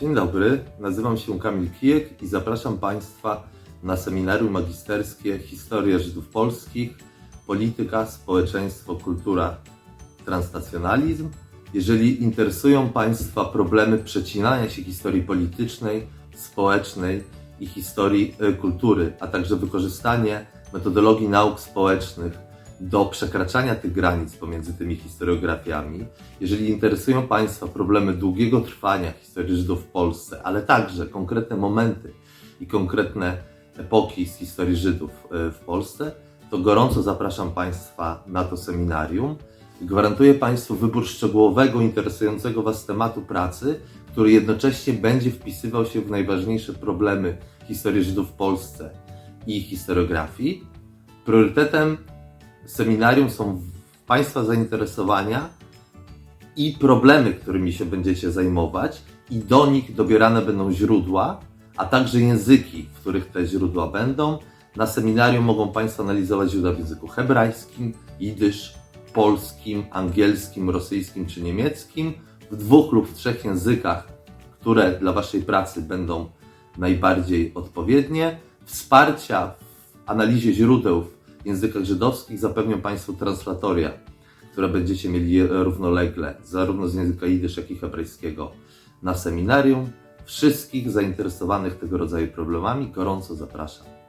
Dzień dobry, nazywam się Kamil Kijek i zapraszam Państwa na seminarium magisterskie Historia Żydów Polskich, Polityka, Społeczeństwo, Kultura, Transnacjonalizm. Jeżeli interesują Państwa problemy przecinania się historii politycznej, społecznej i historii e, kultury, a także wykorzystanie metodologii nauk społecznych do przekraczania tych granic pomiędzy tymi historiografiami, jeżeli interesują Państwa problemy długiego trwania historii Żydów w Polsce, ale także konkretne momenty i konkretne epoki z historii Żydów e, w Polsce, to gorąco zapraszam Państwa na to seminarium. Gwarantuję Państwu wybór szczegółowego, interesującego Was tematu pracy, który jednocześnie będzie wpisywał się w najważniejsze problemy historii Żydów w Polsce i historiografii. Priorytetem seminarium są Państwa zainteresowania i problemy, którymi się będziecie zajmować, i do nich dobierane będą źródła, a także języki, w których te źródła będą. Na seminarium mogą Państwo analizować źródła w języku hebrajskim, jidysz, polskim, angielskim, rosyjskim czy niemieckim, w dwóch lub w trzech językach, które dla Waszej pracy będą najbardziej odpowiednie. Wsparcia w analizie źródeł językach żydowskich zapewnią Państwu translatoria, które będziecie mieli równolegle, zarówno z języka jidysz, jak i hebrajskiego na seminarium. Wszystkich zainteresowanych tego rodzaju problemami gorąco zapraszam.